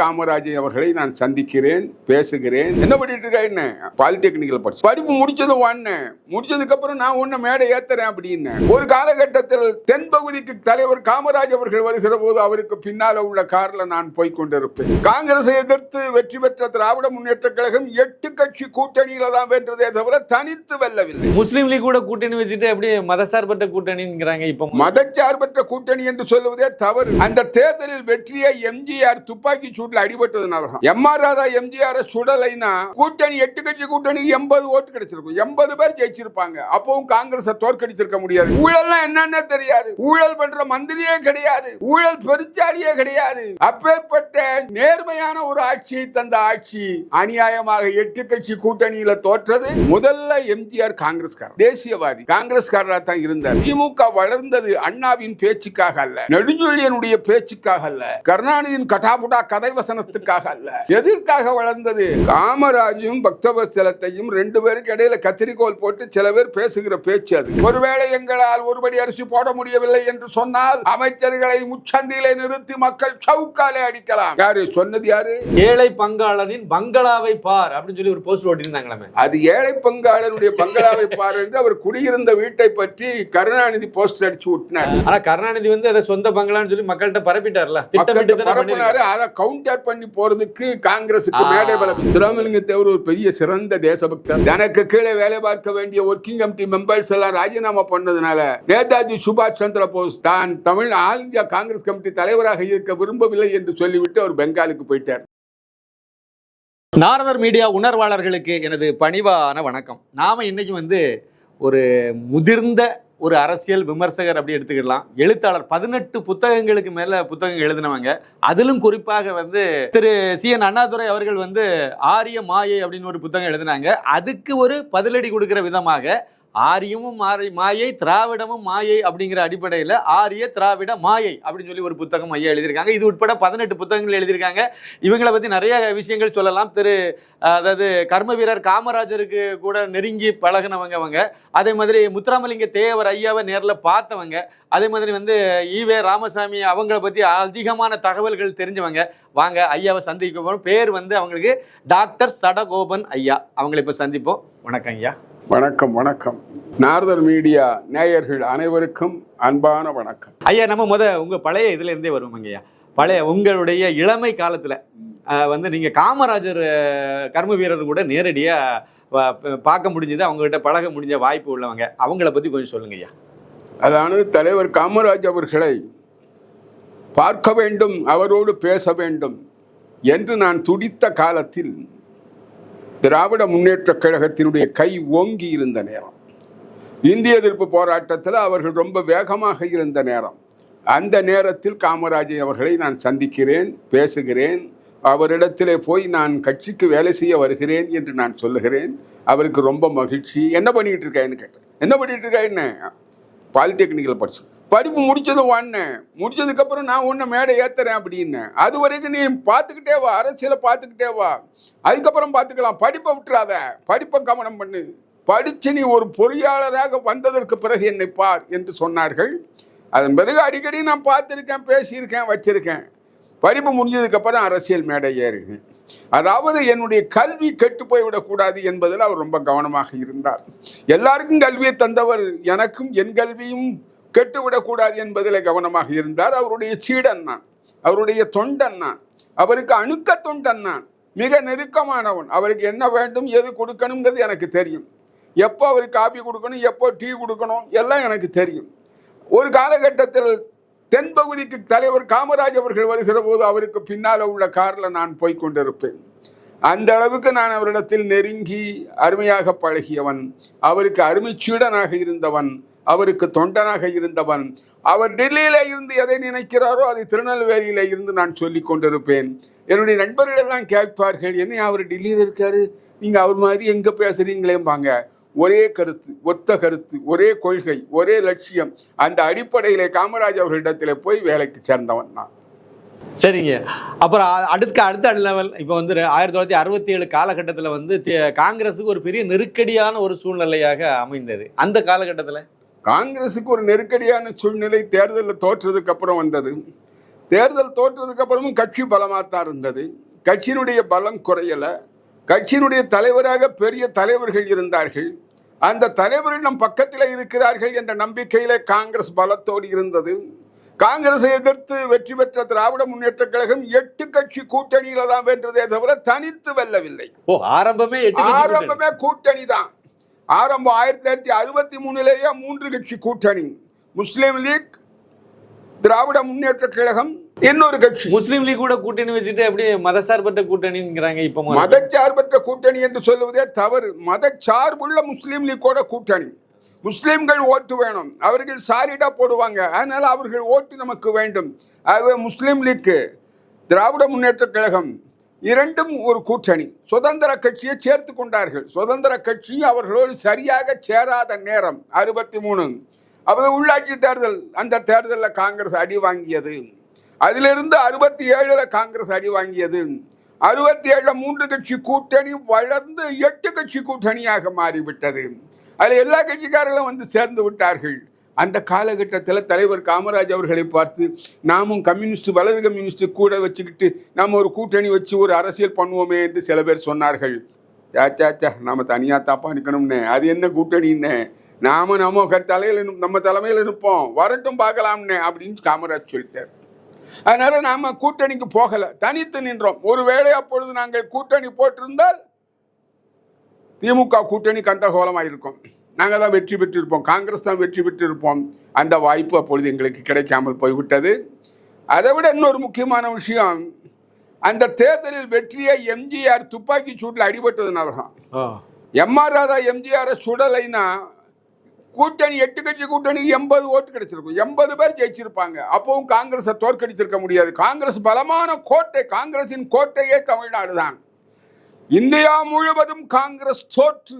காமராஜ் அவர்களை நான் சந்திக்கிறேன் பேசுகிறேன். என்ன பண்ணிட்டு இருக்கா என்ன? பாலிடெக்னிக்கல் படிச்சு. படிப்பு முடிச்சதும் வாண்ணேன் முடிச்சதுக்கு அப்புறம் நான் உன்னை மேடை ஏத்துறேன் அப்படின்னு. ஒரு காலகட்டத்தில் தென்பகுதிக்கு தலைவர் காமராஜ் அவர்கள் வருகிற போது அவருக்கு பின்னால உள்ள கார்ல நான் போய் கொண்டிருப்பேன். காங்கிரஸை எதிர்த்து வெற்றி பெற்ற திராவிட முன்னேற்ற கழகம் எட்டு கட்சி கூட்டணியில தான் வென்றதே தவிர தனித்து வெல்லவில்லை. முஸ்லீம் லீக் கூட கூட்டணி வச்சுட்டு அப்படியே மதசார்பற்ற கூட்டணிங்கிறாங்க இப்போ? மதச்சார்பற்ற கூட்டணி என்று சொல்லுவதே தவறு. அந்த தேர்தலில் வெற்றியை எம்ஜிஆர் துப்பாக்கி சூட்டில் அடிபட்டதுனால எம் ஆர் ராதா எம்ஜிஆர் சுடலைனா கூட்டணி எட்டு கட்சி கூட்டணி எண்பது ஓட்டு கிடைச்சிருக்கும். எண்பது பேர் ஜெயிச்சிருப்பாங்க. அப்பவும் காங்கிரஸ் தோற்கடிச்சிருக்க முடியாது. ஊழல்னா என்னன்னு தெரியாது. ஊழல் பண்ற மந்திரியே கிடையாது. ஊழல் பெருச்சாலியே கிடையாது. அப்பேற்பட்ட நேர்மையான ஒரு ஆட்சியை தந்த ஆட்சி அநியாயமாக எட்டு கட்சி கூட்டணியில தோற்றது முதல்ல எம்ஜிஆர் காங்கிரஸ்காரர். தேசியவாதி. காங்கிரஸ்காரராக தான் இருந்தார். திமுக வளர்ந்தது அண்ணாவின் பேச்சுக்காக அல்ல. நெடுஞ்சொழியனுடைய பேச்சுக்காக அல்ல. கருணாநிதியின் கட்டாபுடா கதை வசனத்துக்காக அல்ல. எதற்காக வளர்ந்தது? காமராஜும் பக்தவசலத்தையும் ரெண்டு பேருக்கு இடையில கத்திரிக்கோல் போட்டு சில பேர் பேசுகிற பேச்சு அது. ஒருவேளை எங்களால் ஒருபடி அரிசி போட முடியவில்லை என்று சொன்னால் அமைச்சர்களை முச்சந்தியிலே நிறுத்தி மக்கள் சவுக்காலே அடிக்கலாம். யாரு? சொன்னது யாரு? ஏழை பங்காளனின் பங்களாவை பார் அப்படின்னு சொல்லி ஒரு போஸ்ட் ஓட்டியிருந்தாங்களாமே அது ஏழை பங்காளனுடைய பங்களாவை பாரு என்று அவர் குடியிருந்த வீட்டை பற்றி கருணாநிதி போஸ்டர் அடிச்சு விட்டினார் ஆனா கருணாநிதி வந்து அதை சொந்த பங்களான்னு சொல்லி மக்கள்கிட்ட பரப்பிட்டார்ல. திட்டமிட்டு பரப்புனாரு. அதை கவுண்டர் பண்ணி போறதுக்கு காங்கிரசுக்கு ஆ. மேடை பலம். திருமலிங்க தேவர் ஒரு பெரிய சிறந்த தேசபக்தர். எனக்கு கீழே வேலை பார்க்க வேண்டிய ஒர்க்கிங் கமிட்டி மெம்பர்ஸ் எல்லாம் ராஜினாமா பண்ணதுனால நேதாஜி சுபாஷ் சந்திர போஸ் தான் Tamil all India Congress committee தலைவராக இருக்க விரும்பவில்லை என்று சொல்லிவிட்டு அவர் பெங்காலுக்கு போயிட்டார். நாரதர் மீடியா உணர்வாளர்களுக்கு எனது பணிவான வணக்கம். நாம இன்னைக்கு வந்து ஒரு முதிர்ந்த ஒரு அரசியல் விமர்சகர் அப்படி எடுத்துக்கிடலாம். எழுத்தாளர் பதினெட்டு புத்தகங்களுக்கு மேல புத்தகம் எழுதினவங்க. அதிலும் குறிப்பாக வந்து திரு சி. என். அண்ணாதுரை அவர்கள் வந்து ஆரிய மாயை அப்படின்னு ஒரு புத்தகம் எழுதினாங்க. அதுக்கு ஒரு பதிலடி கொடுக்கிற விதமாக ஆரியமும் மாறி மாயை திராவிடமும் மாயை அப்படிங்கிற அடிப்படையில் ஆரிய திராவிட மாயை அப்படின்னு சொல்லி ஒரு புத்தகம் ஐயா எழுதியிருக்காங்க. இது உட்பட பதினெட்டு புத்தகங்கள் எழுதியிருக்காங்க. இவங்களை பற்றி நிறைய விஷயங்கள் சொல்லலாம். திரு அதாவது கர்ம வீரர் காமராஜருக்கு கூட நெருங்கி பழகினவங்க அவங்க. அதே மாதிரி முத்துராமலிங்க தேவர் ஐயாவை நேரில் பார்த்தவங்க. அதே மாதிரி வந்து ஈவே ராமசாமி அவங்கள பற்றி அதிகமான தகவல்கள் தெரிஞ்சவங்க. வாங்க ஐயாவை சந்திக்க போகிறோம் பேர் வந்து அவங்களுக்கு டாக்டர் சடகோபன் ஐயா. அவங்களை இப்போ சந்திப்போம். வணக்கம் ஐயா. வணக்கம் வணக்கம். நாரதர் மீடியா நேயர்கள் அனைவருக்கும் அன்பான வணக்கம். ஐயா நம்ம முத உங்கள் பழைய இதுல இருந்தே ஐயா. பழைய உங்களுடைய இளமை காலத்தில் வந்து நீங்கள் காமராஜர் கர்ம வீரர் கூட நேரடியாக பார்க்க முடிஞ்சது அவங்ககிட்ட பழக முடிஞ்ச வாய்ப்பு உள்ளவங்க. அவங்கள பற்றி கொஞ்சம் சொல்லுங்க ஐயா. அதானது தலைவர் காமராஜ் அவர்களை பார்க்க வேண்டும் அவரோடு பேச வேண்டும் என்று நான் துடித்த காலத்தில் திராவிட முன்னேற்றக் கழகத்தினுடைய கை ஓங்கி இருந்த நேரம். இந்திய எதிர்ப்பு போராட்டத்தில் அவர்கள் ரொம்ப வேகமாக இருந்த நேரம். அந்த நேரத்தில் காமராஜை அவர்களை நான் சந்திக்கிறேன் பேசுகிறேன் அவரிடத்திலே போய் நான் கட்சிக்கு வேலை செய்ய வருகிறேன் என்று நான் சொல்லுகிறேன். அவருக்கு ரொம்ப மகிழ்ச்சி. என்ன பண்ணிகிட்டு இருக்கேன்னு கேட்டேன். என்ன பண்ணிகிட்டு இருக்கா என்ன? பாலிடெக்னிக்கல் படிச்சு. படிப்பு முடித்ததும் வாண்ணேன் முடிச்சதுக்கப்புறம் நான் உன்னை மேடை ஏற்றுறேன் அப்படின்னு. அது வரைக்கும் நீ பார்த்துக்கிட்டே வா. அரசியலை பார்த்துக்கிட்டே வா. அதுக்கப்புறம் பார்த்துக்கலாம். படிப்பை விட்டுறாத. படிப்பை கவனம் பண்ணு. படித்து நீ ஒரு பொறியாளராக வந்ததற்கு பிறகு என்னை பார் என்று சொன்னார்கள். அதன் பிறகு அடிக்கடி நான் பார்த்துருக்கேன் பேசியிருக்கேன் வச்சுருக்கேன். படிப்பு முடிஞ்சதுக்கப்புறம் அரசியல் மேடை ஏறுகிறேன். அதாவது என்னுடைய கல்வி கெட்டு போய்விடக்கூடாது என்பதில் அவர் ரொம்ப கவனமாக இருந்தார். எல்லாருக்கும் கல்வியை தந்தவர் எனக்கும் என் கல்வியும் கெட்டுவிடக்கூடாது என்பதில் கவனமாக இருந்தார். அவருடைய சீடன் நான் அவருடைய தொண்டன் நான் அவருக்கு அணுக்க தொண்டன் நான் மிக நெருக்கமானவன். அவருக்கு என்ன வேண்டும் எது கொடுக்கணுங்கிறது எனக்கு தெரியும். எப்போ அவருக்கு காபி கொடுக்கணும் எப்போ டீ கொடுக்கணும் எல்லாம் எனக்கு தெரியும். ஒரு காலகட்டத்தில் தென்பகுதிக்கு தலைவர் காமராஜ் அவர்கள் வருகிற போது அவருக்கு பின்னால் உள்ள காரில் நான் போய் கொண்டிருப்பேன். அந்த அளவுக்கு நான் அவரிடத்தில் நெருங்கி அருமையாக பழகியவன் அவருக்கு அருமைச்சீடனாக இருந்தவன் அவருக்கு தொண்டனாக இருந்தவன். அவர் டெல்லியில இருந்து எதை நினைக்கிறாரோ அதை திருநெல்வேலியில இருந்து நான் சொல்லி கொண்டிருப்பேன். என்னுடைய நண்பர்களெல்லாம் கேட்பார்கள் என்ன அவர் டெல்லியில் இருக்காரு? நீங்கள் அவர் மாதிரி எங்கே பேசுறீங்களேம்பாங்க. ஒரே கருத்து ஒத்த கருத்து ஒரே கொள்கை ஒரே லட்சியம். அந்த அடிப்படையிலே காமராஜ் அவர்களிடத்தில் போய் வேலைக்கு சேர்ந்தவன் நான். சரிங்க. அப்புறம் அடுத்த அடுத்த லெவல் இப்போ வந்து ஆயிரத்தி தொள்ளாயிரத்தி அறுபத்தி ஏழு காலகட்டத்தில் வந்து காங்கிரஸுக்கு ஒரு பெரிய நெருக்கடியான ஒரு சூழ்நிலையாக அமைந்தது. அந்த காலகட்டத்தில்? காங்கிரஸுக்கு ஒரு நெருக்கடியான சூழ்நிலை தேர்தலில் தோற்றதுக்கு அப்புறம் வந்தது. தேர்தல் தோற்றதுக்கு அப்புறமும் கட்சி பலமாத்தான் இருந்தது. கட்சியினுடைய பலம் குறையல. கட்சியினுடைய தலைவராக பெரிய தலைவர்கள் இருந்தார்கள். அந்த தலைவர்கள் நம் பக்கத்தில் இருக்கிறார்கள் என்ற நம்பிக்கையில காங்கிரஸ் பலத்தோடு இருந்தது. காங்கிரஸை எதிர்த்து வெற்றி பெற்ற திராவிட முன்னேற்ற கழகம் எட்டு கட்சி கூட்டணியில தான் வென்றதே தவிர தனித்து வெல்லவில்லை. ஓ ஆரம்பமே. ஆரம்பமே கூட்டணி தான். ஆரம்பம் ஆயிரத்தி தொள்ளாயிரத்தி அறுபத்தி மூணுலேயே மூன்று கட்சி கூட்டணி. முஸ்லீம் லீக் திராவிட முன்னேற்ற கழகம் இன்னொரு கட்சி. முஸ்லீம் லீக் கூட கூட்டணி வச்சுட்டு அப்படியே மதசார்பற்ற கூட்டணிங்கிறாங்க இப்ப. மதச்சார்பற்ற கூட்டணி என்று சொல்லுவதே தவறு. மதச்சார்புள்ள முஸ்லீம் லீக்கோட கூட்டணி. முஸ்லீம்கள் ஓட்டு வேணும். அவர்கள் சாரிடா போடுவாங்க. அதனால அவர்கள் ஓட்டு நமக்கு வேண்டும். ஆகவே முஸ்லீம் லீக்கு. திராவிட முன்னேற்ற கழகம். இரண்டும் ஒரு கூட்டணி. சுதந்திர கட்சியை சேர்த்து கொண்டார்கள். சுதந்திர கட்சி அவர்களோடு சரியாக சேராத நேரம். அறுபத்தி மூணு. அப்போ உள்ளாட்சி தேர்தல் அந்த தேர்தலில் காங்கிரஸ் அடி வாங்கியது. அதிலிருந்து அறுபத்தி ஏழுல காங்கிரஸ் அடி வாங்கியது. அறுபத்தி ஏழுல மூன்று கட்சி கூட்டணி வளர்ந்து எட்டு கட்சி கூட்டணியாக மாறிவிட்டது. அதில் எல்லா கட்சிக்காரர்களும் வந்து சேர்ந்து விட்டார்கள். அந்த காலகட்டத்தில் தலைவர் காமராஜ் அவர்களை பார்த்து நாமும் கம்யூனிஸ்ட் வலது கம்யூனிஸ்ட் கூட வச்சுக்கிட்டு நாம் ஒரு கூட்டணி வச்சு ஒரு அரசியல் பண்ணுவோமே என்று சில பேர் சொன்னார்கள். சாச்சாச்சா நாம் தனியாக தாப்பா நிற்கணும்னே அது என்ன கூட்டணின்னு? நாம நம்ம க- நம்ம தலைமையில் நிற்போம். வரட்டும் பார்க்கலாம்னே அப்படின்னு காமராஜ் சொல்லிட்டார். அதனால நாம கூட்டணிக்கு போகல. தனித்து நின்றோம். ஒருவேளை அப்பொழுது நாங்கள் கூட்டணி போட்டிருந்தால் திமுக கூட்டணி கந்தகோலமாக இருக்கும் நாங்கள் தான் வெற்றி பெற்றிருப்போம். காங்கிரஸ் தான் வெற்றி பெற்றிருப்போம். அந்த வாய்ப்பு அப்பொழுது எங்களுக்கு கிடைக்காமல் போய்விட்டது. அதை விட இன்னொரு முக்கியமான விஷயம் அந்த தேர்தலில் வெற்றியை எம்ஜிஆர் துப்பாக்கி சூட்டில் அடிபட்டதுனால தான். எம்ஆர் ராதா எம்ஜிஆரை சுடலைன்னா கூட்டணி எட்டு கட்சி கூட்டணி எண்பது ஓட்டு கிடைச்சிருக்கும். எண்பது பேர் ஜெயிச்சிருப்பாங்க. அப்பவும் காங்கிரஸை தோற்கடித்திருக்க முடியாது. காங்கிரஸ் பலமான கோட்டை காங்கிரசின் கோட்டையே தமிழ்நாடு தான் இந்தியா முழுவதும் காங்கிரஸ் தோற்று.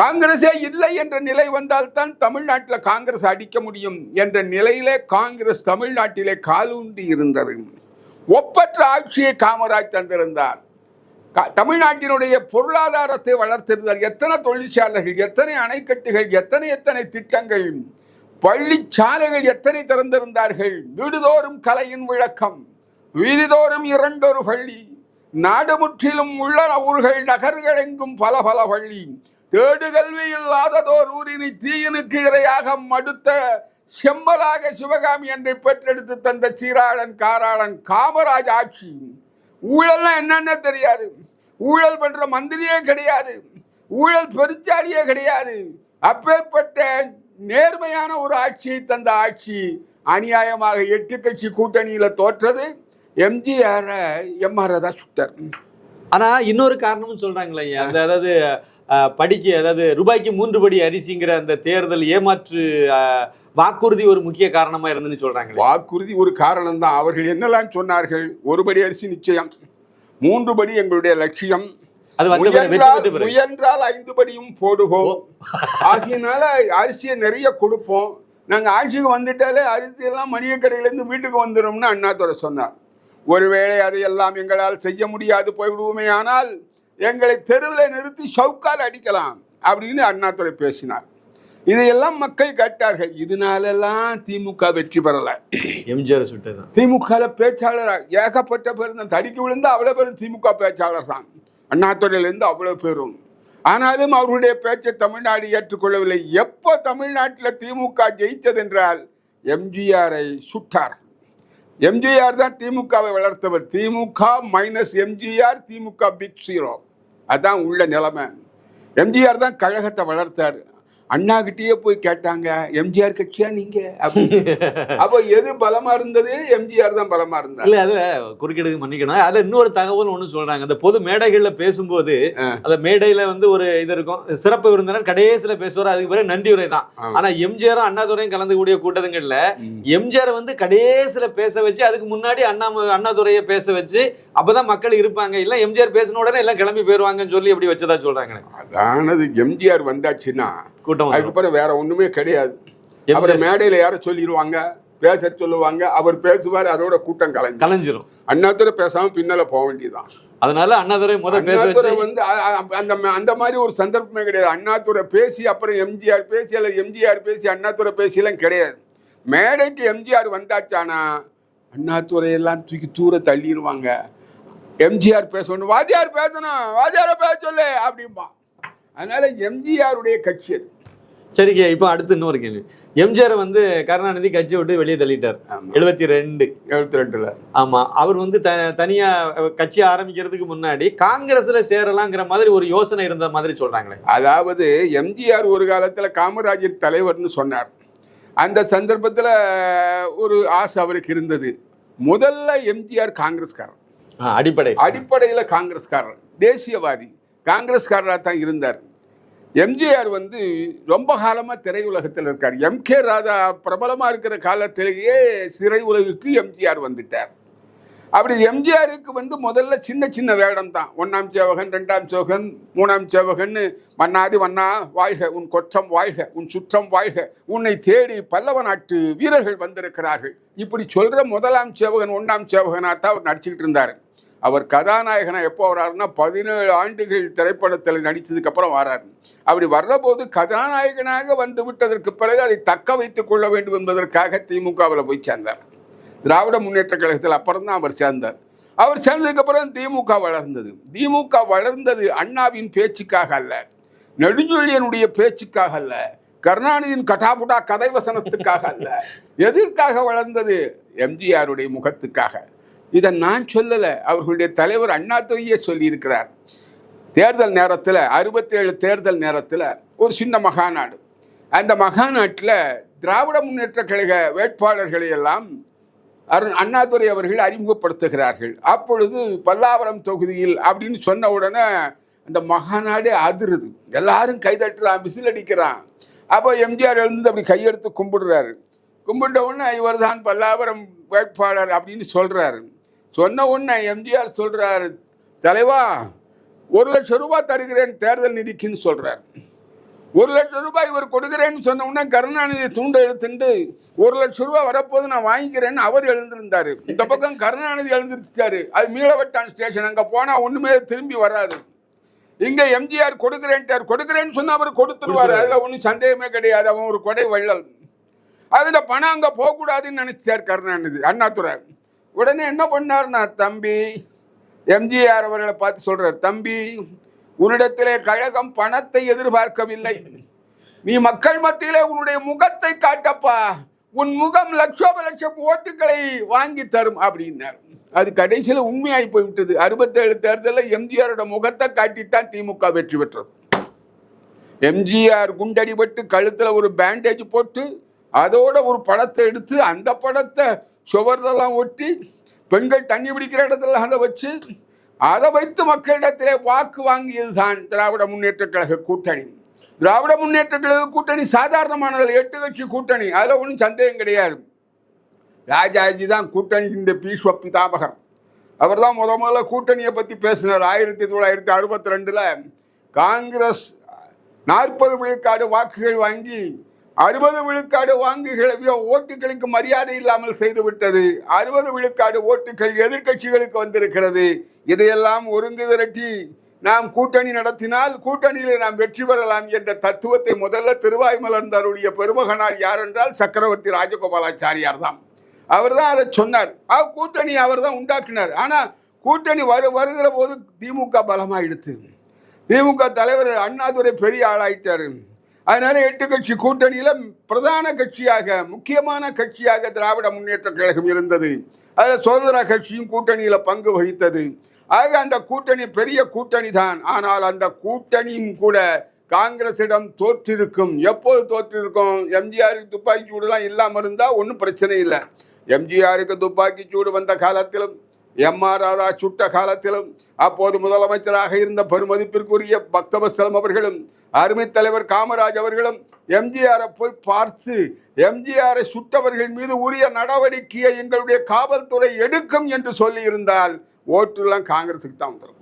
காங்கிரஸே இல்லை என்ற நிலை வந்தால்தான் தமிழ்நாட்டில் காங்கிரஸ் அடிக்க முடியும் என்ற நிலையிலே காங்கிரஸ் தமிழ்நாட்டிலே காலூன்றி இருந்தது. ஒப்பற்ற ஆட்சியை காமராஜ் தந்திருந்தார். தமிழ்நாட்டினுடைய பொருளாதாரத்தை வளர்த்திருந்தார் எத்தனை தொழிற்சாலைகள் எத்தனை அணைக்கட்டுகள் எத்தனை எத்தனை திட்டங்கள் பள்ளிச்சாலைகள் எத்தனை திறந்திருந்தார்கள்? வீடுதோறும் கலையின் விளக்கம் வீதிதோறும் இரண்டொரு பள்ளி நாடு முற்றிலும் உள்ள ஊர்கள் நகர்கள் எங்கும் பல பல பள்ளி தேடு கல்வி இல்லாததோர் ஊரினை தீயனுக்கு இரையாக மடுத்த செம்மலாக சிவகாமி என்றை பெற்றெடுத்து தந்த சீராளன் காராளன் காமராஜ் ஆட்சி. ஊழல்னா என்னன்னு தெரியாது. ஊழல் பண்ற மந்திரியே கிடையாது. ஊழல் பெருச்சாலியே கிடையாது. அப்பேற்பட்ட நேர்மையான ஒரு ஆட்சியை தந்த ஆட்சி அநியாயமாக எட்டு கட்சி கூட்டணியில தோற்றது எம்ஜிஆர் எம்ஆர் தான் சுத்தர் ஆனா இன்னொரு காரணமும் சொல்றாங்களே ஐயா. அதாவது படிக்க அதாவது ரூபாய்க்கு மூன்று படி அரிசிங்கிற அந்த தேர்தல் ஏமாற்று வாக்குறுதி ஒரு முக்கிய காரணமா இருந்துன்னு சொல்றாங்களே. வாக்குறுதி ஒரு காரணம் தான் அவர்கள் என்னெல்லாம் சொன்னார்கள்? ஒருபடி அரிசி நிச்சயம் மூன்று படி எங்களுடைய லட்சியம். முயன்றால் ஐந்து படியும் போடுவோம். ஆகியனால அரிசியை நிறைய கொடுப்போம். நாங்க ஆட்சிக்கு வந்துட்டாலே அரிசி எல்லாம் மளிகை கடையிலேருந்து வீட்டுக்கு வந்துடும்னு அண்ணாதுரை சொன்னார். ஒருவேளை அதையெல்லாம் எங்களால் செய்ய முடியாது போய்விடுவோமே ஆனால் எங்களை தெருவில் நிறுத்தி சவுக்கால் அடிக்கலாம் அப்படின்னு அண்ணாதுரை பேசினார். இதையெல்லாம் மக்கள் கேட்டார்கள். இதனாலெல்லாம் திமுக வெற்றி பெறல. எம்ஜிஆர் சுட்டதுதான். திமுக பேச்சாளர்? ஏகப்பட்ட பேர் தான் தடிக்கு விழுந்து அவ்வளோ பேரும் திமுக பேச்சாளர் தான். அண்ணாதுறையிலேருந்து அவ்வளோ பேரும். ஆனாலும் அவருடைய பேச்சை தமிழ்நாடு ஏற்றுக்கொள்ளவில்லை. எப்போ தமிழ்நாட்டில் திமுக ஜெயித்ததென்றால் எம்ஜிஆரை சுட்டார். எம்ஜிஆர் தான் திமுகவை வளர்த்தவர். திமுக மைனஸ் எம்ஜிஆர் திமுக பிக் ஜீரோ அதான் உள்ள நிலைமை. எம்ஜிஆர் தான் கழகத்தை வளர்த்தார். அண்ணா கிட்டேயே போய் கேட்டாங்க எம்ஜிஆர் கட்சியா நீங்க. அப்போ எது பலமா இருந்தது? எம்ஜிஆர் தான் பலமா இருந்தார். இல்ல அதுல குறுக்கிடுக்கு மன்னிக்கணும். அதுல இன்னொரு தகவல் ஒண்ணு சொல்றாங்க. அந்த பொது மேடைகள்ல பேசும்போது அந்த மேடையில வந்து ஒரு இது இருக்கும். சிறப்பு விருந்தினர் கடைசியில பேசுவார். அதுக்கு பிறகு நன்றி உரை தான். ஆனா எம்ஜிஆரும் அண்ணாதுரையும் கலந்துக்கூடிய கூட்டங்கள்ல ம். எம்ஜிஆர் வந்து கடைசியில பேச வச்சு அதுக்கு முன்னாடி அண்ணா அண்ணாதுரையை பேச வச்சு அப்பதான் மக்கள் இருப்பாங்க. இல்ல எம்ஜிஆர் பேசின உடனே எல்லாம் கிளம்பி போயிருவாங்கன்னு சொல்லி அப்படி வச்சதா சொல்றாங்க அதானது எம்ஜிஆர் வந்தாச்சுன்னா கூட்டம். அதுக்கப்புறம் வேற ஒண்ணுமே கிடையாது. அப்புறம் மேடையில யார சொல்லிடுவாங்க பேச சொல்லுவாங்க அவர் பேசுவார் அதோட கூட்டம் கலைஞ்சு கலைஞ்சிரும். அண்ணாத்துறை பேசாம பின்னால போக வேண்டியதுதான். அதனால அண்ணாதுரை முத பேச அண்ணாதுரை வச்சு வந்து அந்த அந்த மாதிரி ஒரு சந்தர்ப்பமே கிடையாது. அண்ணாதுரை பேசி அப்புறம் எம்ஜிஆர் பேசி அல்லது எம்ஜிஆர் பேசி அண்ணாதுரை பேசி எல்லாம் கிடையாது. மேடைக்கு எம்ஜிஆர் வந்தாச்சானா அண்ணாதுரையெல்லாம் தூக்கி தூர தள்ளிடுவாங்க. எம்ஜிஆர் பேசணும் வாத்தியார் பேசணும் வாத்தியார பேச சொல்லு அப்படிம்பா. அதனால எம்ஜிஆருடைய கட்சி அது. சரிங்க இப்போ அடுத்து இன்னொரு கேள்வி. எம்ஜிஆர் வந்து கருணாநிதி கட்சியை விட்டு வெளியே தள்ளிட்டார். எழுபத்தி ரெண்டு எழுபத்தி ரெண்டுல ஆமா. அவர் வந்து த தனியா கட்சி ஆரம்பிக்கிறதுக்கு முன்னாடி காங்கிரஸ்ல சேரலாங்கிற மாதிரி ஒரு யோசனை இருந்த மாதிரி சொல்றாங்களே. அதாவது எம்ஜிஆர் ஒரு காலத்துல காமராஜர் தலைவர்னு சொன்னார். அந்த சந்தர்ப்பத்துல ஒரு ஆசை அவருக்கு இருந்தது. முதல்ல எம்ஜிஆர் காங்கிரஸ்காரர். அடிப்படை. அடிப்படையில காங்கிரஸ்காரர். தேசியவாதி. காங்கிரஸ்காரராக தான் இருந்தார். எம்ஜிஆர் வந்து ரொம்ப காலமாக திரையுலகத்தில் இருக்கார். எம் கே ராதா பிரபலமாக இருக்கிற காலத்திலேயே சிறை உலகுக்கு எம்ஜிஆர் வந்துட்டார். அப்படி எம்ஜிஆருக்கு வந்து முதல்ல சின்ன சின்ன வேடம் தான். ஒன்றாம் சேவகன் ரெண்டாம் சேவகன் மூணாம் சேவகன்னு மன்னாதி மன்னா வாழ்க உன் கொற்றம் வாழ்க உன் சுற்றம் வாழ்க உன்னை தேடி பல்லவ நாட்டு வீரர்கள் வந்திருக்கிறார்கள். இப்படி சொல்கிற முதலாம் சேவகன் ஒன்றாம் சேவகனாக தான் அவர் நடிச்சுக்கிட்டு இருந்தார். அவர் கதாநாயகனாக எப்போ வராருன்னா பதினேழு ஆண்டுகள் திரைப்படத்தில் நடித்ததுக்கப்புறம் வராரு. அப்படி வர்றபோது கதாநாயகனாக வந்து விட்டதற்கு பிறகு அதை தக்க வைத்துக் கொள்ள வேண்டும் என்பதற்காக திமுகவில் போய் சேர்ந்தார். திராவிட முன்னேற்ற கழகத்தில் அப்புறம் தான் அவர் சேர்ந்தார். அவர் சேர்ந்ததுக்கப்புறம் திமுக வளர்ந்தது. திமுக வளர்ந்தது அண்ணாவின் பேச்சுக்காக அல்ல நெடுஞ்சொழியனுடைய பேச்சுக்காக அல்ல கருணாநிதியின் கட்டாபுட்டா கதை வசனத்துக்காக அல்ல எதற்காக வளர்ந்தது? எம்ஜிஆருடைய முகத்துக்காக. இதை நான் சொல்லலை. அவர்களுடைய தலைவர் அண்ணாதுரையே சொல்லியிருக்கிறார். தேர்தல் நேரத்தில் அறுபத்தேழு தேர்தல் நேரத்தில் ஒரு சின்ன மகாநாடு. அந்த மகாநாட்டில் திராவிட முன்னேற்ற கழக வேட்பாளர்களை எல்லாம் அருண் அண்ணாதுரை அவர்கள் அறிமுகப்படுத்துகிறார்கள். அப்பொழுது பல்லாவரம் தொகுதியில் அப்படின்னு சொன்ன உடனே அந்த மகாநாடே அதிருது. எல்லாரும் கைதட்டுறான் விசில் அடிக்கிறான். அப்போ எம்ஜிஆர் எழுந்து அப்படி கையெடுத்து கும்பிடுறாரு. கும்பிட்ட உடனே இவர் தான் பல்லாவரம் வேட்பாளர் அப்படின்னு சொல்கிறாரு சொன்ன உடனே எம்ஜிஆர் சொல்றாரு தலைவா ஒரு லட்சம் ரூபாய் தருகிறேன் தேர்தல் நிதிக்குன்னு சொல்றார். ஒரு லட்சம் ரூபாய் இவர் கொடுக்குறேன்னு சொன்ன உடனே கருணாநிதி துண்டை எடுத்துட்டு ஒரு லட்சம் ரூபாய் வரப்போது நான் வாங்கிக்கிறேன்னு அவர் எழுந்திருந்தாரு. இந்த பக்கம் கருணாநிதி எழுந்திருச்சாரு அது மீளவட்டான் ஸ்டேஷன். அங்க போனா ஒண்ணுமே திரும்பி வராது. இங்க எம்ஜிஆர் கொடுக்குறேன்ட்டார். கொடுக்குறேன்னு சொன்னா அவர் கொடுத்துருவாரு. அதுல ஒன்றும் சந்தேகமே கிடையாது. அவன் ஒரு கொடை வள்ளல். அது இந்த பணம் அங்க போகக்கூடாதுன்னு நினைச்சார் கருணாநிதி அண்ணாதுரை. உடனே என்ன பண்ணார்னா தம்பி எம்ஜிஆர் அவர்களை பார்த்து சொல்றார் தம்பி உன்னிடத்திலே கழகம் பணத்தை எதிர்பார்க்கவில்லை. நீ மக்கள் மத்தியிலே உன்னுடைய முகத்தை காட்டப்பா. உன் முகம் லட்சோப லட்சம் ஓட்டுகளை வாங்கி தரும் அப்படின்னார். அது கடைசியில் உண்மையாகி போய்விட்டது. அறுபத்தேழு தேர்தலில் எம்ஜிஆரோட முகத்தை காட்டித்தான் திமுக வெற்றி பெற்றது. எம்ஜிஆர் குண்டடிபட்டு கழுத்தில் ஒரு பேண்டேஜ் போட்டு அதோட ஒரு படத்தை எடுத்து அந்த படத்தை சுவர்லாம் ஒட்டி பெண்கள் தண்ணி பிடிக்கிற இடத்துல அதை வச்சு அதை வைத்து மக்களிடத்திலே வாக்கு வாங்கியது தான் திராவிட முன்னேற்ற கழக கூட்டணி. திராவிட முன்னேற்ற கழக கூட்டணி சாதாரணமானதில் எட்டு கட்சி கூட்டணி. அதில் ஒன்றும் சந்தேகம் கிடையாது. ராஜாஜி தான் கூட்டணி இந்த பீஸ்வ பிதாமகர். அவர் தான் முத முதல்ல கூட்டணியை பற்றி பேசினார். ஆயிரத்தி தொள்ளாயிரத்தி அறுபத்தி ரெண்டில் காங்கிரஸ் நாற்பது விழுக்காடு வாக்குகள் வாங்கி அறுபது விழுக்காடு வாங்குகிற ஓட்டுகளுக்கு மரியாதை இல்லாமல் செய்துவிட்டது அறுபது விழுக்காடு ஓட்டுகள் எதிர்க்கட்சிகளுக்கு வந்திருக்கிறது. இதையெல்லாம் ஒருங்கு திரட்டி நாம் கூட்டணி நடத்தினால் கூட்டணியில் நாம் வெற்றி பெறலாம் என்ற தத்துவத்தை முதல்ல திருவாய்மலர்ந்தாருடைய பெருமகனார் யார் என்றால் சக்கரவர்த்தி ராஜகோபாலாச்சாரியார் தான் அவர் தான் அதை சொன்னார். கூட்டணி அவர் தான் உண்டாக்கினார். ஆனால் கூட்டணி வரு வருகிற போது திமுக பலமாயிடுத்து. திமுக தலைவர் அண்ணாதுரை பெரிய ஆளாயிட்டாரு. அதனால எட்டு கட்சி கூட்டணியில பிரதான கட்சியாக முக்கியமான கட்சியாக திராவிட முன்னேற்ற கழகம் இருந்தது. அதில் சுதந்திர கட்சியும் கூட்டணியில பங்கு வகித்தது. ஆக அந்த கூட்டணி பெரிய கூட்டணி தான் ஆனால் அந்த கூட்டணியும் கூட காங்கிரசிடம் தோற்றிருக்கும். எப்போது தோற்றிருக்கும்? எம்ஜிஆருக்கு துப்பாக்கி சூடுலாம் இல்லாமல் இருந்தால் ஒன்றும் பிரச்சனை இல்லை. எம்ஜிஆருக்கு துப்பாக்கி சூடு வந்த காலத்திலும் எம் ஆர் ராதா சுட்ட காலத்திலும் அப்போது முதலமைச்சராக இருந்த பெருமதிப்பிற்குரிய பக்தவசலம் அவர்களும் அருமை தலைவர் காமராஜ் அவர்களும் எம்ஜிஆரை போய் பார்த்து எம்ஜிஆரை சுட்டவர்கள் மீது உரிய நடவடிக்கையை எங்களுடைய காவல்துறை எடுக்கும் என்று சொல்லி இருந்தால் ஓட்டுலாம் காங்கிரஸுக்கு தான் வந்துடும்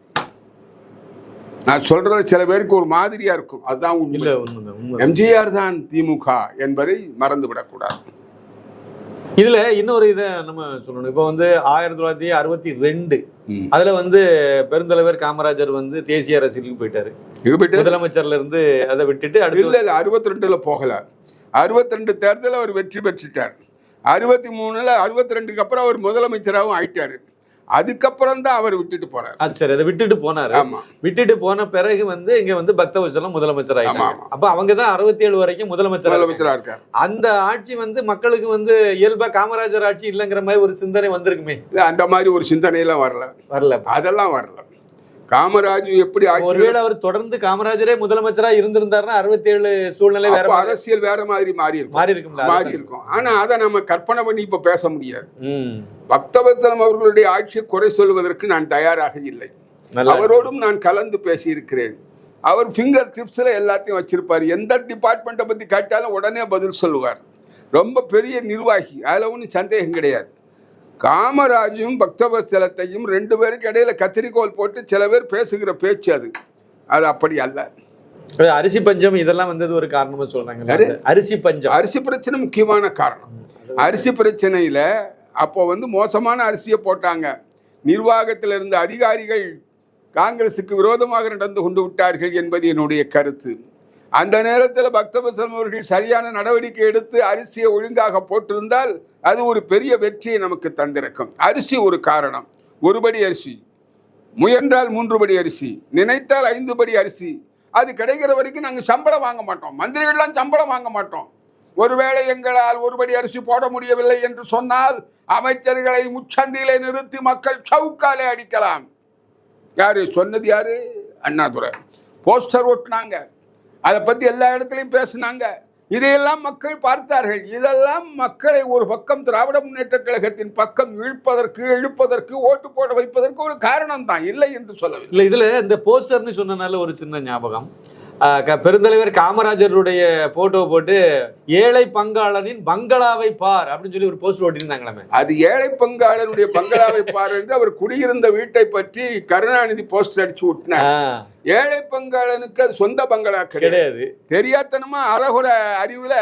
நான் சொல்றது சில பேருக்கு ஒரு மாதிரியா இருக்கும். அதுதான் எம்ஜிஆர் தான் திமுக என்பதை மறந்து விடக்கூடாது இதுல இன்னொரு இதை நம்ம சொல்லணும். இப்போ வந்து ஆயிரத்தி தொள்ளாயிரத்தி அறுபத்தி ரெண்டு. அதுல வந்து பெருந்தலைவர் காமராஜர் வந்து தேசிய அரசியலுக்கு போயிட்டாரு. முதலமைச்சர்ல இருந்து அதை விட்டுட்டு அடுத்து அறுபத்தி ரெண்டுல போகல. அறுபத்தி ரெண்டு தேர்தலில் அவர் வெற்றி பெற்றுட்டார். அறுபத்தி மூணுல அறுபத்தி ரெண்டுக்கு அப்புறம் அவர் முதலமைச்சராகவும் ஆயிட்டாரு. அதுக்கப்புறம் தான் அவர் விட்டுட்டு போறாரு. ஆ, சரி அதை விட்டுட்டு போனாரு. ஆமா. விட்டுட்டு போன பிறகு வந்து இங்க வந்து பக்தவச்சலம் முதலமைச்சர் ஆயிட்டாங்க. அப்ப அவங்க தான் அறுபத்தி ஏழு வரைக்கும் முதலமைச்சர் முதலமைச்சரா இருக்காரு. அந்த ஆட்சி வந்து மக்களுக்கு வந்து இயல்பா காமராஜர் ஆட்சி இல்லைங்கிற மாதிரி ஒரு சிந்தனை வந்திருக்குமே. இல்ல அந்த மாதிரி ஒரு சிந்தனையெல்லாம் வரல. வரல அதெல்லாம் வரல. காமராஜ் எப்படி ஆட்சி ஒருவேளை அவர் தொடர்ந்து காமராஜரே முதலமைச்சரா இருந்திருந்தாருன்னா அறுபத்தி ஏழு சூழ்நிலை வேற அரசியல் வேற மாதிரி மாறி இருக்கும் மாறி இருக்கும்ல மாறி இருக்கும் ஆனா அதை நம்ம கற்பனை பண்ணி இப்ப பேச முடியாது. பக்தவத்சலம் அவர்களுடைய ஆட்சியை குறை சொல்வதற்கு நான் தயாராக இல்லை. அவரோடும் நான் கலந்து பேசியிருக்கிறேன். அவர் ஃபிங்கர் டிப்ஸ்ல எல்லாத்தையும் வச்சிருப்பார். எந்த டிபார்ட்மெண்ட்டை பத்தி கேட்டாலும் உடனே பதில் சொல்லுவார். ரொம்ப பெரிய நிர்வாகி. அதுல ஒன்றும் சந்தேகம் கிடையாது. காமராஜும் பக்தவத்சலத்தையும் ரெண்டு பேருக்கு இடையில கத்திரிக்கோல் போட்டு சில பேர் பேசுகிற பேச்சு அது. அது அப்படி அல்ல. அரிசி பஞ்சம் இதெல்லாம் வந்தது ஒரு காரணமா சொல்றாங்க? அரிசி பஞ்சம். அரிசி பிரச்சனை முக்கியமான காரணம். அரிசி பிரச்சனையில அப்போ வந்து மோசமான அரிசியை போட்டாங்க. நிர்வாகத்தில் இருந்த அதிகாரிகள் காங்கிரசுக்கு விரோதமாக நடந்து கொண்டு விட்டார்கள் என்பது என்னுடைய கருத்து. அந்த நேரத்தில் பக்தவசலம் அவர்கள் சரியான நடவடிக்கை எடுத்து அரிசியை ஒழுங்காக போட்டிருந்தால் அது ஒரு பெரிய வெற்றியை நமக்கு தந்திருக்கும். அரிசி ஒரு காரணம். ஒருபடி அரிசி. முயன்றால் மூன்று படி அரிசி. நினைத்தால் ஐந்து படி அரிசி. அது கிடைக்கிற வரைக்கும் நாங்கள் சம்பளம் வாங்க மாட்டோம். மந்திரிகள்லாம் சம்பளம் வாங்க மாட்டோம். ஒருவேளை எங்களால் ஒருபடி அரிசி போட முடியவில்லை என்று சொன்னால் அமைச்சர்களை முச்சந்தியிலே நிறுத்தி மக்கள் சவுக்காலே அடிக்கலாம். யாரு? சொன்னது யாரு? அண்ணாதுரை. போஸ்டர் ஒட்டினாங்க அதை பற்றி எல்லா இடத்துலையும் பேசினாங்க. இதையெல்லாம் மக்கள் பார்த்தார்கள். இதெல்லாம் மக்களை ஒரு பக்கம் திராவிட முன்னேற்ற கழகத்தின் பக்கம் இழுப்பதற்கு இழுப்பதற்கு ஓட்டு போட வைப்பதற்கு ஒரு காரணம் தான் இல்லை என்று சொல்லவில்லை. இல்லை இதில் இந்த போஸ்டர்னு சொன்னனால ஒரு சின்ன ஞாபகம். பெருந்தலைவர் காமராஜருடைய போட்டோ போட்டு ஏழை பங்காளனின் பங்களாவை பார் அப்படின்னு சொல்லி ஒரு போஸ்டர் ஓட்டியிருந்தாங்களாமே அது ஏழை பங்காளனுடைய பங்களாவை பார் என்று அவர் குடியிருந்த வீட்டை பற்றி கருணாநிதி போஸ்டர் அடிச்சு விட்டினார் ஏழை பங்காளனுக்கு அது சொந்த பங்களா கிடையாது. தெரியாத்தனமா அறகுற அறிவுல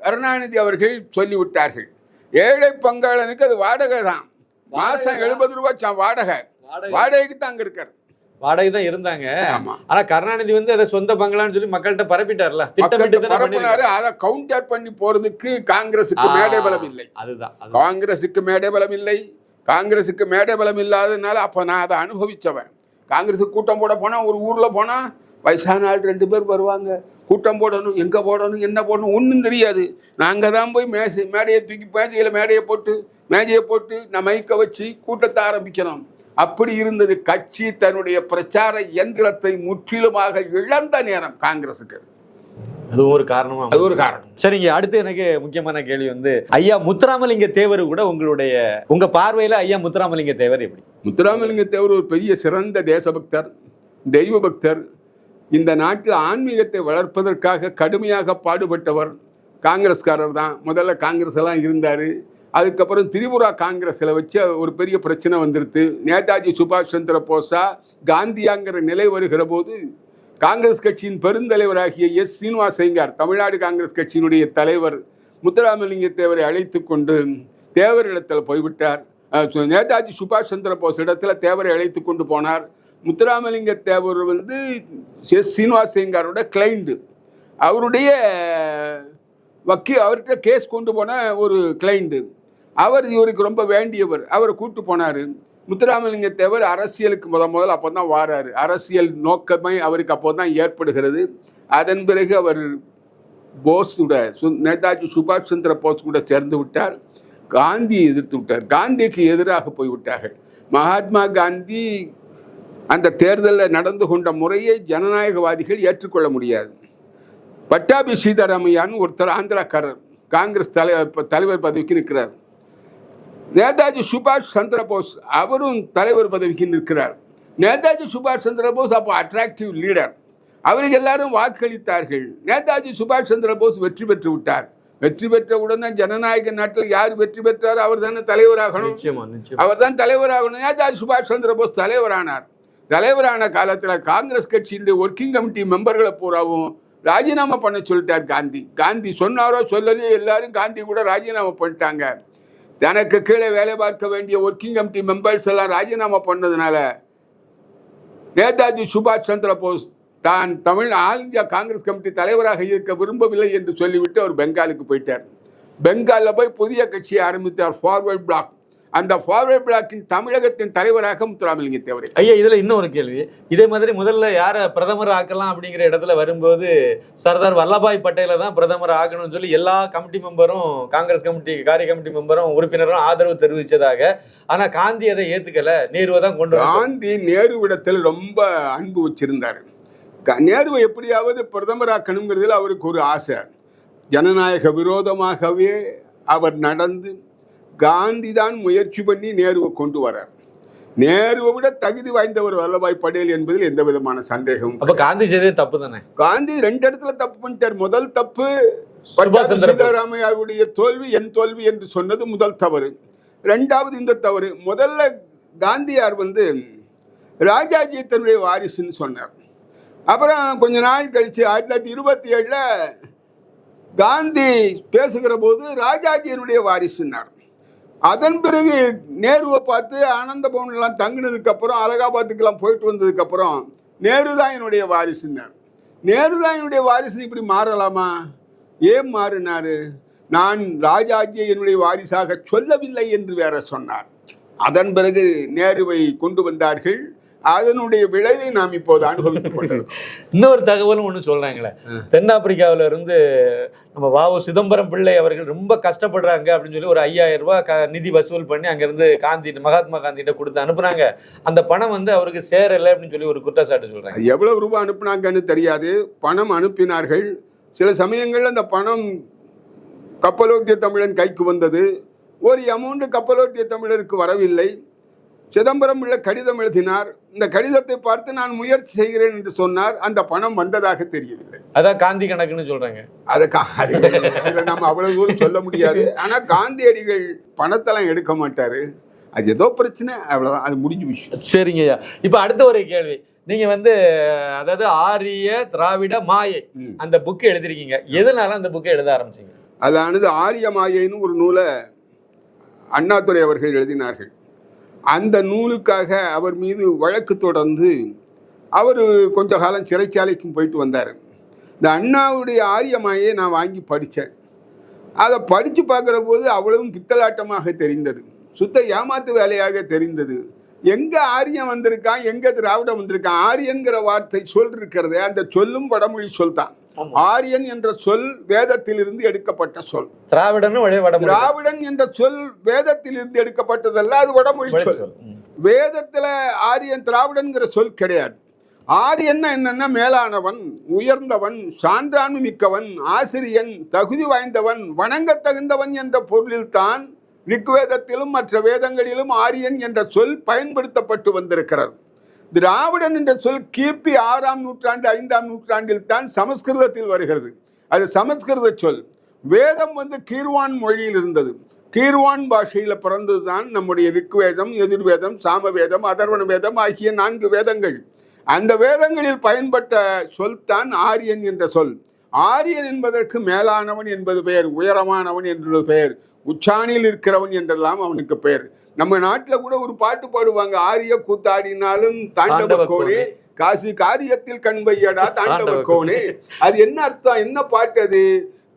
கருணாநிதி அவர்கள் சொல்லிவிட்டார்கள். ஏழை பங்காளனுக்கு அது வாடகை தான் மாசம் எழுபது ரூபாய் சா- வாடகை. வாடகைக்கு தான் அங்க இருக்காரு. வாடகை தான் இருந்தாங்க. ஆனா கருணாநிதி வந்து அதை சொந்த பங்களான்னு சொல்லி மக்கள்கிட்ட பரப்பிட்டார்ல. திட்டமிட்டு. அதை கவுண்டர் பண்ணி போறதுக்கு காங்கிரசுக்கு மேடை பலம் இல்லை. அதுதான். காங்கிரசுக்கு மேடை பலம் இல்லை. காங்கிரசுக்கு மேடை பலம் இல்லாததுனால அப்ப நான் அதை அனுபவிச்சவன். காங்கிரஸுக்கு கூட்டம் போட போனா ஒரு ஊர்ல போனா வயசான ஆள் ரெண்டு பேர் வருவாங்க. கூட்டம் போடணும் எங்க போடணும் என்ன போடணும் ஒன்றும் தெரியாது. நாங்க தான் போய் மேசை மேடையை தூக்கி மேஜையில் மேடையை போட்டு மேஜையை போட்டு நான் மைக்க வச்சு கூட்டத்தை ஆரம்பிக்கணும். அப்படி இருந்தது. கட்சி தன்னுடைய பிரச்சார இயந்திரத்தை முற்றிலுமாக இழந்த நேரம் காங்கிரசுக்கு. அது. ஒரு காரணமா? அது ஒரு காரணம். சரிங்க அடுத்து எனக்கு முக்கியமான கேள்வி வந்து ஐயா முத்துராமலிங்க தேவர் கூட உங்களுடைய உங்க பார்வையில ஐயா முத்துராமலிங்க தேவர் எப்படி? முத்துராமலிங்க தேவர் ஒரு பெரிய சிறந்த தேசபக்தர் தெய்வ பக்தர். இந்த நாட்டு ஆன்மீகத்தை வளர்ப்பதற்காக கடுமையாக பாடுபட்டவர் காங்கிரஸ்காரர் தான் முதல்ல காங்கிரஸ் எல்லாம் இருந்தார். அதுக்கப்புறம் திரிபுரா காங்கிரஸில் வச்சு ஒரு பெரிய பிரச்சனை வந்துருது நேதாஜி சுபாஷ் சந்திர போஸா காந்தியாங்கிற நிலை வருகிற போது காங்கிரஸ் கட்சியின் பெருந்தலைவராகிய எஸ் சீனிவாஸ் ஐயங்கார் தமிழ்நாடு காங்கிரஸ் கட்சியினுடைய தலைவர் முத்துராமலிங்க தேவரை அழைத்து கொண்டு தேவரிடத்தில் போய்விட்டார் நேதாஜி சுபாஷ் சந்திர போஸ் இடத்துல தேவரை அழைத்து கொண்டு போனார். முத்துராமலிங்க தேவர் வந்து எஸ் சீனிவாஸ் ஐயங்காரோட கிளைண்டு அவருடைய வக்கீ அவர்கிட்ட கேஸ் கொண்டு போன ஒரு கிளைண்டு அவர் இவருக்கு ரொம்ப வேண்டியவர். அவரை கூட்டு போனார். முத்துராமலிங்க தேவர் அரசியலுக்கு முத முதல் அப்போ தான் வாராரு. அரசியல் நோக்கமே அவருக்கு அப்போ தான் ஏற்படுகிறது. அதன் பிறகு அவர் போஸோட சு- நேதாஜி சுபாஷ் சந்திர போஸ் கூட சேர்ந்து விட்டார். காந்தியை எதிர்த்து விட்டார். காந்திக்கு எதிராக போய்விட்டார்கள் மகாத்மா காந்தி அந்த தேர்தலில் நடந்து கொண்ட முறையை ஜனநாயகவாதிகள் ஏற்றுக்கொள்ள முடியாது. பட்டாபி சீதாராமையான்னு ஒருத்தர் ஆந்திராக்காரர் காங்கிரஸ் தலைவர் தலைவர் பதவிக்கு நிற்கிறார். நேதாஜி சுபாஷ் சந்திர போஸ் அவரும் தலைவர் பதவிக்கு நிற்கிறார். நேதாஜி சுபாஷ் சந்திர போஸ் அப்போ அட்ராக்டிவ் லீடர் அவருக்கு எல்லாரும் வாக்களித்தார்கள். நேதாஜி சுபாஷ் சந்திர போஸ் வெற்றி பெற்று விட்டார். வெற்றி பெற்ற உடனே ஜனநாயக நாட்டில் யார் வெற்றி பெற்றாரோ அவர் தானே தலைவராகணும். அவர் தான் தலைவராகணும். நேதாஜி சுபாஷ் சந்திர போஸ் தலைவரானார். தலைவரான காலத்தில் காங்கிரஸ் கட்சியினுடைய ஒர்க்கிங் கமிட்டி மெம்பர்களை பூராவும் ராஜினாமா பண்ண சொல்லிட்டார் காந்தி. காந்தி சொன்னாரோ சொல்லலையோ எல்லாரும் காந்தி கூட ராஜினாமா பண்ணிட்டாங்க. தனக்கு கீழே வேலை பார்க்க வேண்டிய ஒர்க்கிங் கமிட்டி மெம்பர்ஸ் எல்லாம் ராஜினாமா பண்ணதுனால நேதாஜி சுபாஷ் சந்திர போஸ் தான் Tamil all India Congress committee தலைவராக இருக்க விரும்பவில்லை என்று சொல்லிவிட்டு அவர் பெங்காலுக்கு போயிட்டார். பெங்காலில் போய் புதிய கட்சியை ஆரம்பித்தார் ஃபார்வர்ட் பிளாக் அந்த ஃபார்வர்ட் பிளாக்கின் தமிழகத்தின் தலைவராக முத்துராமலிங்க தேவரை. ஐயா இதுல இன்னொரு கேள்வி. இதே மாதிரி முதல்ல யார பிரதமர் ஆக்கலாம் அப்படிங்கிற இடத்துல வரும்போது சர்தார் வல்லபாய் பட்டேலை தான் பிரதமர் ஆக்கணும்னு சொல்லி எல்லா கமிட்டி மெம்பரும் காங்கிரஸ் கமிட்டி காரிய கமிட்டி மெம்பரும் உறுப்பினரும் ஆதரவு தெரிவிச்சதாக ஆனா காந்தி அதை ஏத்துக்கல. நேருவை தான் கொண்டு காந்தி நேருவிடத்தில் ரொம்ப அன்பு வச்சிருந்தார். க- நேருவை எப்படியாவது பிரதமராக்கணுங்கிறதுல அவருக்கு ஒரு ஆசை. ஜனநாயக விரோதமாகவே அவர் நடந்து காந்தி தான் முயற்சி பண்ணி நேருவை கொண்டு வரார் நேருவை விட தகுதி வாய்ந்தவர் வல்லபாய் படேல் என்பதில் எந்த விதமான சந்தேகமும் அப்ப காந்தி செய்தே தப்பு தானே? காந்தி ரெண்டு இடத்துல தப்பு பண்ணிட்டார். முதல் தப்பு. சீதாராமையாவுடைய தோல்வி என் தோல்வி என்று சொன்னது முதல் தவறு. ரெண்டாவது இந்த தவறு முதல்ல காந்தியார் வந்து ராஜாஜி தன்னுடைய வாரிசுன்னு சொன்னார். அப்புறம் கொஞ்ச நாள் கழிச்சு ஆயிரத்தி தொள்ளாயிரத்தி இருபத்தி ஏழுல காந்தி பேசுகிற போது ராஜாஜியினுடைய வாரிசுன்னார். அதன் பிறகு நேருவை பார்த்து ஆனந்த பவன்லாம் தங்கினதுக்கு அப்புறம் அலகாபாத்துக்கெல்லாம் போயிட்டு வந்ததுக்கு அப்புறம் நேரு தான் என்னுடைய வாரிசுன்னார். நேரு தான் என்னுடைய வாரிசுன்னு இப்படி மாறலாமா? ஏன் மாறினார்? நான் ராஜாஜியை என்னுடைய வாரிசாக சொல்லவில்லை என்று வேற சொன்னார். அதன் பிறகு நேருவை கொண்டு வந்தார்கள். அதனுடைய விளைவை நாம் இப்போது அனுபவித்துக் கொண்டிருக்கிறோம். இன்னொரு தகவலும் ஒண்ணு சொல்றாங்களே. தென்னாப்பிரிக்காவுல இருந்து நம்ம வாவு சிதம்பரம் பிள்ளை அவர்கள் ரொம்ப கஷ்டப்படுறாங்க அப்படின்னு சொல்லி ஒரு ஐயாயிரம் ரூபாய் நிதி வசூல் பண்ணி அங்கிருந்து காந்தி மகாத்மா காந்திகிட்ட கொடுத்து அனுப்புனாங்க. அந்த பணம் வந்து அவருக்கு சேரல அப்படின்னு சொல்லி ஒரு குற்றச்சாட்டு சொல்றாங்க. எவ்வளவு ரூபாய் அனுப்புனாங்கன்னு தெரியாது. பணம் அனுப்பினார்கள். சில சமயங்கள்ல அந்த பணம் கப்பலோட்டிய தமிழன் கைக்கு வந்தது. ஒரு அமௌண்ட் கப்பலோட்டிய தமிழருக்கு வரவில்லை. சிதம்பரம் உள்ள கடிதம் எழுதினார். இந்த கடிதத்தை பார்த்து நான் முயற்சி செய்கிறேன் என்று சொன்னார். அந்த பணம் வந்ததாக தெரியவில்லை. அதான் காந்தி கணக்குன்னு சொல்றாங்க. அதை நம்ம அவ்வளவு தூரம் சொல்ல முடியாது. ஆனா காந்தியடிகள் பணத்தெல்லாம் எடுக்க மாட்டாரு. அது ஏதோ பிரச்சனை. அவ்வளவுதான். அது முடிஞ்ச விஷயம் சரிங்க ஐயா. இப்ப அடுத்த ஒரு கேள்வி. நீங்க வந்து அதாவது ஆரிய திராவிட மாயை. அந்த புக் எழுதிருக்கீங்க. எதனால அந்த புக்கை எழுத ஆரம்பிச்சீங்க? அதானது ஆரிய மாயைன்னு ஒரு நூலை அண்ணாதுரை அவர்கள் எழுதினார்கள். அந்த நூலுக்காக அவர் மீது வழக்கு தொடர்ந்து அவர் கொஞ்ச காலம் சிறைச்சாலைக்கும் போயிட்டு வந்தார். இந்த அண்ணாவுடைய ஆரியமாயை நான் வாங்கி படித்தேன். அதை படித்து பார்க்குற போது அவ்வளவும் பித்தலாட்டமாக தெரிந்தது. சுத்த ஏமாத்து வேலையாக தெரிந்தது. எங்கே ஆரியம் வந்திருக்கான்? எங்கே திராவிடம் வந்திருக்கான்? ஆரியன்கிற வார்த்தை சொல் அந்த சொல்லும் வடமொழி சொல் தான் ஆரியன் என்ற சொல் வேதத்திலிருந்து எடுக்கப்பட்ட சொல். வடமொழி. திராவிடன் என்ற சொல் வேதத்திலிருந்து எடுக்கப்பட்டதல்ல அது வடமொழி சொல். வேதத்துல ஆரியன் திராவிடன்கிற சொல் கிடையாது. ஆரியன்னா என்னன்னா மேலானவன் உயர்ந்தவன் சான்றாண்மை மிக்கவன் ஆசிரியன் தகுதி வாய்ந்தவன் வணங்கத் தகுந்தவன் என்ற பொருளில்தான் ரிக்வேதத்திலும் மற்ற வேதங்களிலும் ஆரியன் என்ற சொல் பயன்படுத்தப்பட்டு வந்திருக்கிறது. திராவிடன் என்ற சொல் கிபி ஆறாம் நூற்றாண்டு ஐந்தாம் நூற்றாண்டில் தான் சமஸ்கிருதத்தில் வருகிறது. அது சமஸ்கிருத சொல். வேதம் வந்து கீர்வான் மொழியில் இருந்தது. கீர்வான் பாஷையில் பிறந்தது தான் நம்முடைய ரிக்வேதம் எதிர்வேதம் சாமவேதம் அதர்வண வேதம் ஆகிய நான்கு வேதங்கள். அந்த வேதங்களில் பயன்பட்ட சொல் தான் ஆரியன் என்ற சொல். ஆரியன் என்பதற்கு மேலானவன் என்பது பெயர் உயரமானவன் என்றது பெயர் உச்சாணியில் இருக்கிறவன் என்றெல்லாம் அவனுக்கு பெயர். நம்ம நாட்டில் கூட ஒரு பாட்டு பாடுவாங்க ஆரிய கூத்தாடினாலும் தாண்டவ கோணே கோணே. காசு காரியத்தில் கண்பையடா தாண்டவ கோணே அது என்ன அர்த்தம்? என்ன பாட்டு அது?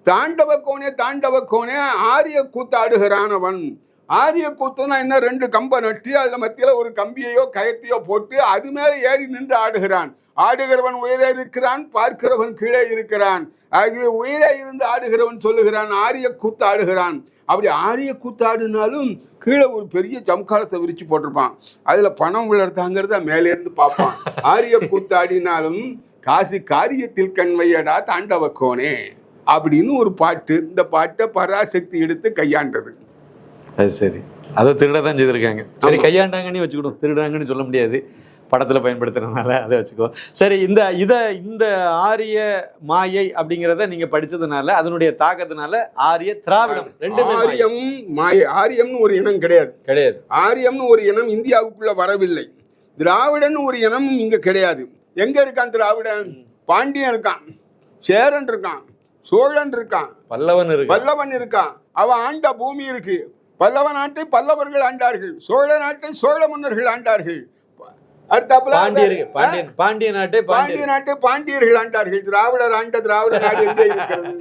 தாண்டவ கோணே தாண்டவ கோணே ஆரிய கூத்தாடுகிறான் அவன். ஆரிய கூத்துனா என்ன? ரெண்டு கம்பை நட்டு அதில் மத்தியில் ஒரு கம்பியையோ கயத்தையோ போட்டு அது மேலே ஏறி நின்று ஆடுகிறான். ஆடுகிறவன் உயிரே இருக்கிறான் பார்க்கிறவன் கீழே இருக்கிறான். ஆகவே உயிரே இருந்து ஆடுகிறவன் சொல்லுகிறான் ஆரிய கூத்து ஆடுகிறான். அப்படி ஆரிய கூத்தாடினாலும் கீழே ஒரு பெரிய ஜம்காலத்தை விரிச்சு போட்டிருப்பான். அதில் பணம் விழுறதாங்கிறத மேலே இருந்து பார்ப்பான். ஆரிய கூத்தாடினாலும் காசு காரியத்தில் கண்வையடா தாண்டவக்கோனே. அப்படின்னு ஒரு பாட்டு இந்த பாட்டை பராசக்தி எடுத்து கையாண்டது. அது சரி. அதை திருட தான் செய்திருக்காங்க. சரி கையாண்டாங்கன்னு வச்சுக்கிடும் திருடாங்கன்னு சொல்ல முடியாது. படத்துல பயன்படுத்துறதுனால அதை வச்சுக்கோ. சரி இந்த இத இந்த ஆரிய மாயை அப்படிங்கிறத நீங்க படிச்சதுனால அதனுடைய தாக்கத்தினால ஆரிய திராவிடம். ரெண்டுமே மாயை. ஆரியம் மாய. ஆரியம்னு ஒரு இனம் கிடையாது. கிடையாது. ஆரியம்னு ஒரு இனம் இந்தியாவுக்குள்ள வரவில்லை. திராவிடன் ஒரு இனமும் இங்க கிடையாது. எங்க இருக்கான் திராவிடன்? பாண்டியன் இருக்கான். சேரன் இருக்கான். சோழன் இருக்கான். பல்லவன் இருக்கு பல்லவன் இருக்கான். அவன் ஆண்ட பூமி இருக்கு. பல்லவ நாட்டை பல்லவர்கள் ஆண்டார்கள் சோழ நாட்டை சோழ மன்னர்கள் ஆண்டார்கள். பாண்டிய நாட்டே பாண்டிய நாட்டை பாண்டியர்கள் ஆண்டார்கள். திராவிடர் ஆண்ட திராவிட நாடு எங்கே இருக்கிறது?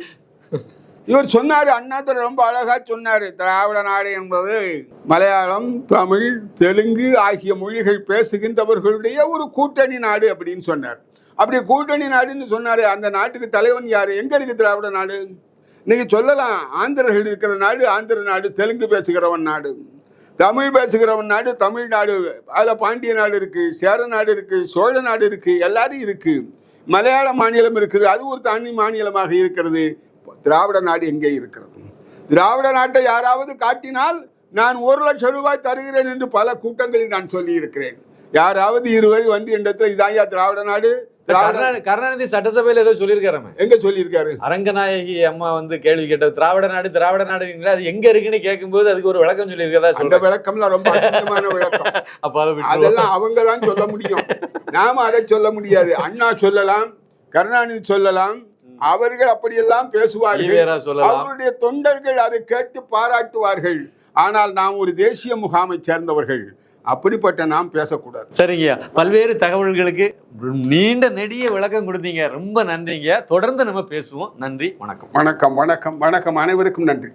இவர் சொன்னார் அண்ணாதுரை ரொம்ப அழகா சொன்னார். திராவிட நாடு என்பது மலையாளம் தமிழ் தெலுங்கு ஆகிய மொழிகள் பேசுகின்றவர்களுடைய ஒரு கூட்டணி நாடு அப்படின்னு சொன்னார். அப்படி கூட்டணி நாடுன்னு சொன்னாரு அந்த நாட்டுக்கு தலைவன் யாரு? எங்க இருக்கு திராவிட நாடு? இன்னைக்கு சொல்லலாம் ஆந்திரர்கள் இருக்கிற நாடு ஆந்திர நாடு தெலுங்கு பேசுகிறவன் நாடு தமிழ் பேசுகிறவன் நாடு தமிழ்நாடு அதில் பாண்டிய நாடு இருக்குது சேர நாடு இருக்குது சோழ நாடு இருக்குது எல்லாரும் இருக்குது மலையாள மாநிலம் இருக்குது அது ஒரு தனி மாநிலமாக இருக்கிறது. திராவிட நாடு எங்கே இருக்கிறது? திராவிட நாட்டை யாராவது காட்டினால் நான் ஒரு லட்சம் ரூபாய் தருகிறேன் என்று பல கூட்டங்களில் நான் சொல்லியிருக்கிறேன். யாராவது இருவரை வந்து இடத்துல இதாயா திராவிட நாடு கருணாநிதி சட்டசபையில ஏதோ சொல்லியிருக்காராமே எங்க சொல்லியிருக்காரு? அரங்கநாயகி அம்மா வந்து கேள்வி கேட்டது திராவிட நாடு திராவிட நாடுங்களா அது எங்க இருக்குன்னு கேட்கும்போது அதுக்கு ஒரு விளக்கம் சொல்லியிருக்கதா அந்த விளக்கம்லாம் ரொம்ப விளக்கம். அப்ப. அதெல்லாம் அவங்க தான் சொல்ல முடியும். நாம அதை சொல்ல முடியாது. அண்ணா சொல்லலாம் கருணாநிதி சொல்லலாம் அவர்கள் அப்படியெல்லாம் பேசுவார்கள். அவருடைய தொண்டர்கள் அதை கேட்டு பாராட்டுவார்கள். ஆனால் நாம் ஒரு தேசிய முகாமை சேர்ந்தவர்கள். அப்படிப்பட்ட நாம் பேசக்கூடாது. சரிங்கய்யா பல்வேறு தகவல்களுக்கு நீண்ட நெடிய விளக்கம் கொடுத்தீங்க. ரொம்ப நன்றிங்க. தொடர்ந்து நம்ம பேசுவோம். நன்றி. வணக்கம். வணக்கம் வணக்கம் வணக்கம். அனைவருக்கும் நன்றி.